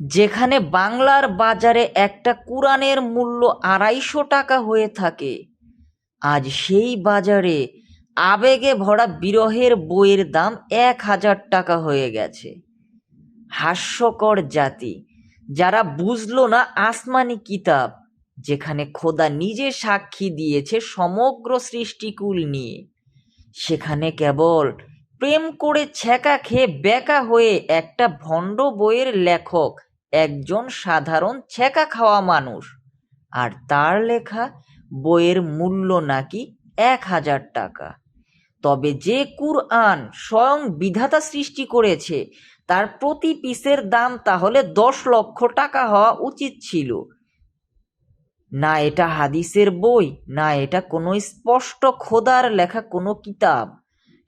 যেখানে বাংলার বাজারে একটা কুরআনের মূল্য আড়াইশো টাকা হয়ে থাকে, আজ সেই বাজারে আবেগে ভরা বিরহের বইয়ের দাম এক হাজার টাকা হয়ে গেছে। হাস্যকর জাতি, যারা বুঝলো না আসমানি কিতাব, যেখানে খোদা নিজে সাক্ষী দিয়েছে সমগ্র সৃষ্টিকুল নিয়ে। সেখানে কেবল প্রেম করে ছ্যাঁকা খেয়ে বেকা হয়ে একটা ভণ্ড বইয়ের লেখক একজন সাধারণ ছ্যাঁকা খাওয়া মানুষ। আর তার লেখা, বইয়ের মূল্য নাকি এক হাজার টাকা। তবে যে কুরআন স্বয়ং বিধাতা সৃষ্টি করেছে, তার প্রতি পিসের দাম তাহলে দশ লক্ষ টাকা হওয়া উচিত ছিল। না এটা হাদিসের বই, না এটা কোনো স্পষ্ট খোদার লেখা কোনো কিতাব।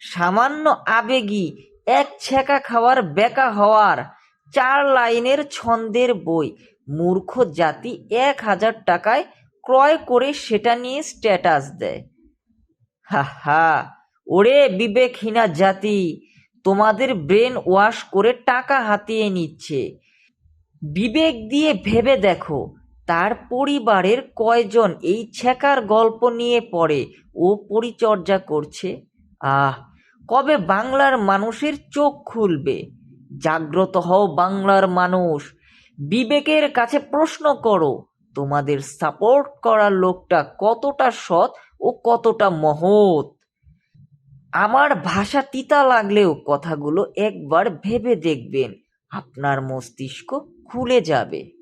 সামান্য আবেগী এক ছেঁকা খাওয়ার বেকা হওয়ার চার লাইনের ছন্দের বই। মূর্খ জাতি এক হাজার টাকায় ক্রয় করে সেটা নিয়ে স্ট্যাটাস দেয়। হা হা, ওরে বিবেকহীনা জাতি, তোমাদের ব্রেন ওয়াশ করে টাকা হাতিয়ে নিচ্ছে। বিবেক দিয়ে ভেবে দেখো, তার পরিবারের কয়জন এই ছেকার গল্প নিয়ে পড়ে, ও পরিচর্যা করছে? আহ, কবে বাংলার মানুষের চোখ খুলবে? জাগ্রত হও বাংলার মানুষ। বিবেকের কাছে প্রশ্ন করো, তোমাদের সাপোর্ট করার লোকটা কতটা সৎ ও কতটা মহৎ? আমার ভাষা তিতা লাগলেও কথাগুলো একবার ভেবে দেখবেন, আপনার মস্তিষ্ক খুলে যাবে।